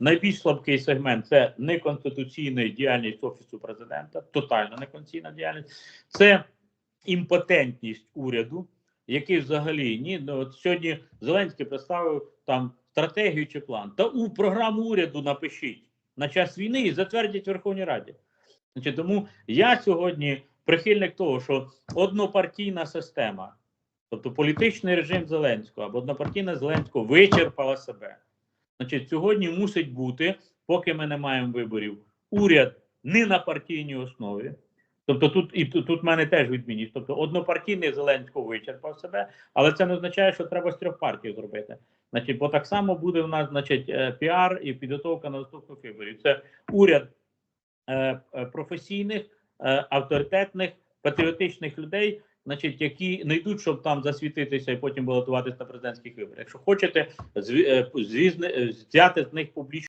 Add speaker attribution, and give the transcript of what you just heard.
Speaker 1: Найбільш слабкий сегмент це неконституційна діяльність офісу президента, тотально неконституційна діяльність, це імпотентність уряду, який взагалі ні ну от сьогодні Зеленський представив там стратегію чи план. Та у програму уряду напишіть на час війни і затвердять Верховній Раді. Значить, тому я сьогодні прихильник того, що однопартійна система, тобто політичний режим Зеленського або однопартійна Зеленського вичерпала себе. Значить, сьогодні мусить бути, поки ми не маємо виборів, уряд не на партійній основі. Тобто тут і тут, в мене теж відмінність. Тобто однопартійний Зеленського вичерпав себе, але це не означає, що треба з трьох партій зробити. Значить, бо так само буде в нас, значить, е, піар і підготовка на наступних виборів. Це уряд е, е, професійних, авторитетних, патріотичних людей, значить, які не йдуть, щоб там засвітитися і потім балотуватися на президентських виборах. Якщо хочете, зві- е, звізне- е, взяти з них публічну.